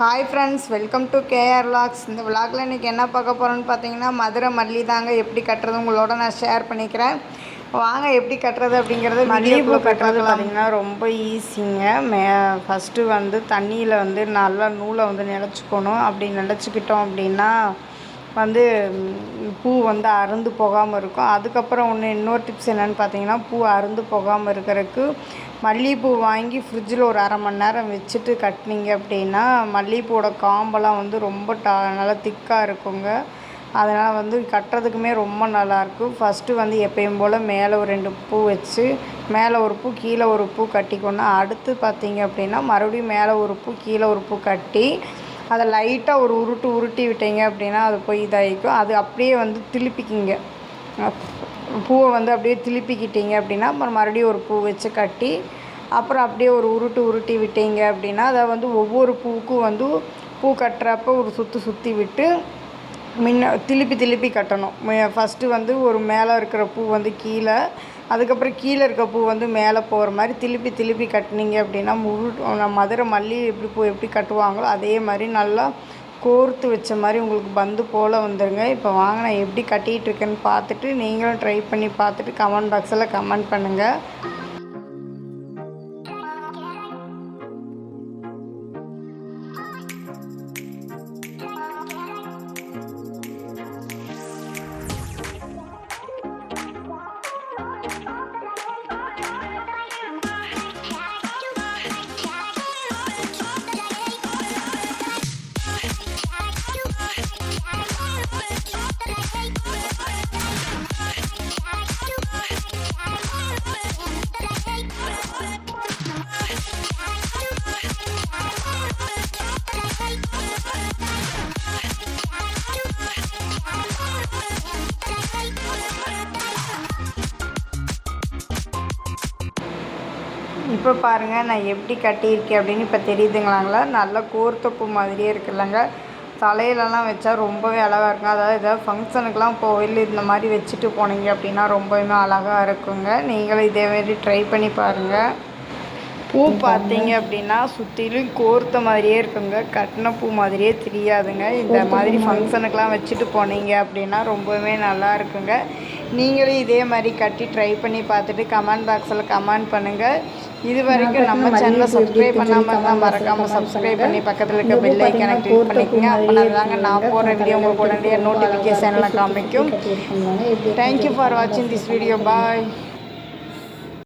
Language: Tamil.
Hi friends welcome to KR logs இந்த விளாகில் இன்றைக்கி என்ன பார்க்க போகிறோன்னு பார்த்தீங்கன்னா மதுரை மல்லி தாங்க எப்படி கட்டுறது உங்களோட நான் ஷேர் பண்ணிக்கிறேன். வாங்க எப்படி கட்டுறது அப்படிங்கிறது மல்லிகைப்பூ கட்டுறது பார்த்திங்கன்னா ரொம்ப ஈஸிங்க மே ஃபஸ்ட்டு வந்து தண்ணியில் வந்து நல்லா நூலை வந்து நினச்சிக்கணும் அப்படி நினச்சிக்கிட்டோம் அப்படின்னா வந்து பூ வந்து அறுந்து போகாமல் இருக்கும். அதுக்கப்புறம் ஒன்று இன்னொரு டிப்ஸ் என்னென்னு பார்த்தீங்கன்னா பூ அறுந்து போகாமல் இருக்கிறதுக்கு மல்லிகைப்பூ வாங்கி ஃப்ரிட்ஜில் ஒரு அரை மணி நேரம் வச்சுட்டு கட்டினீங்க அப்படின்னா மல்லிகைப்பூவோட காம்பெல்லாம் வந்து ரொம்ப டா நல்லா திக்காக இருக்குங்க. அதனால் வந்து கட்டுறதுக்குமே ரொம்ப நல்லாயிருக்கும் ஃபஸ்ட்டு வந்து எப்பயும் போல் மேலே ஒரு ரெண்டு பூ வச்சு மேலே ஒரு பூ கீழே ஒரு பூ கட்டிக்கணும். அடுத்து பார்த்தீங்க அப்படின்னா மறுபடியும் மேலே ஒரு பூ கீழே ஒரு பூ கட்டி அதை லைட்டாக ஒரு உருட்டு உருட்டி விட்டீங்க அப்படின்னா அது போய் இதாகிக்கும். அது அப்படியே வந்து திருப்பிக்கிங்க. பூவை வந்து அப்படியே திருப்பிக்கிட்டீங்க அப்படின்னா அப்புறம் மறுபடியும் ஒரு பூ வச்சு கட்டி அப்புறம் அப்படியே ஒரு உருட்டு உருட்டி விட்டீங்க அப்படின்னா அதை வந்து ஒவ்வொரு பூவுக்கும் வந்து பூ கட்டுறப்ப ஒரு சுற்றி சுற்றி விட்டு முன்ன திருப்பி திருப்பி கட்டணும். ஃபஸ்ட்டு வந்து ஒரு மேலே இருக்கிற பூ வந்து கீழே அதுக்கப்புறம் கீழே இருக்க பூ வந்து மேலே போகிற மாதிரி திருப்பி திருப்பி கட்டினீங்க அப்படின்னா முழு மதுரை மல்லி எப்படி பூ எப்படி கட்டுவாங்களோ அதே மாதிரி நல்லா கோர்த்து வச்ச மாதிரி உங்களுக்கு பந்து போல் வந்துருங்க. இப்போ வாங்க நான் எப்படி கட்டிகிட்டு இருக்கேன்னு பார்த்துட்டு நீங்களும் ட்ரை பண்ணி பார்த்துட்டு கமெண்ட் பாக்ஸில் கமெண்ட் பண்ணுங்கள் இப்போ பாருங்கள் நான் எப்படி கட்டியிருக்கேன் அப்படின்னு இப்போ தெரியுதுங்களாங்களா? நல்லா கோர்த்த பூ மாதிரியே இருக்குல்லங்க. தலையிலலாம் வச்சா ரொம்பவே அழகாக இருக்கும் அதாவது ஏதாவது ஃபங்க்ஷனுக்குலாம் கோவில் இந்த மாதிரி வச்சுட்டு போனீங்க அப்படின்னா ரொம்பவுமே அழகாக இருக்குங்க. நீங்களும் இதே மாதிரி ட்ரை பண்ணி பாருங்கள் பூ பார்த்தீங்க அப்படின்னா சுற்றிலும் கோர்த்த மாதிரியே இருக்குங்க. கட்டின பூ மாதிரியே தெரியாதுங்க. இந்த மாதிரி ஃபங்க்ஷனுக்கெலாம் வச்சுட்டு போனீங்க அப்படின்னா ரொம்பவுமே நல்லா இருக்குங்க. நீங்களும் இதே மாதிரி கட்டி ட்ரை பண்ணி பார்த்துட்டு கமெண்ட் பாக்ஸில் கமெண்ட் பண்ணுங்கள் இது வரைக்கும் நம்ம சேனலை சப்ஸ்கிரைப் பண்ணாமல் இருந்தால் மறக்காமல் சப்ஸ்கிரைப் பண்ணி பக்கத்தில் இருக்க பெல் ஐக்கானை கிளிக் பண்ணிக்கோங்க. அப்படின்னா தாங்க நான் போகிற வீடியோ உங்களுக்கு உடனடியாக நோட்டிஃபிகேஷனில் காமிக்கும். தேங்க்யூ ஃபார் வாட்சிங் திஸ் வீடியோ பாய்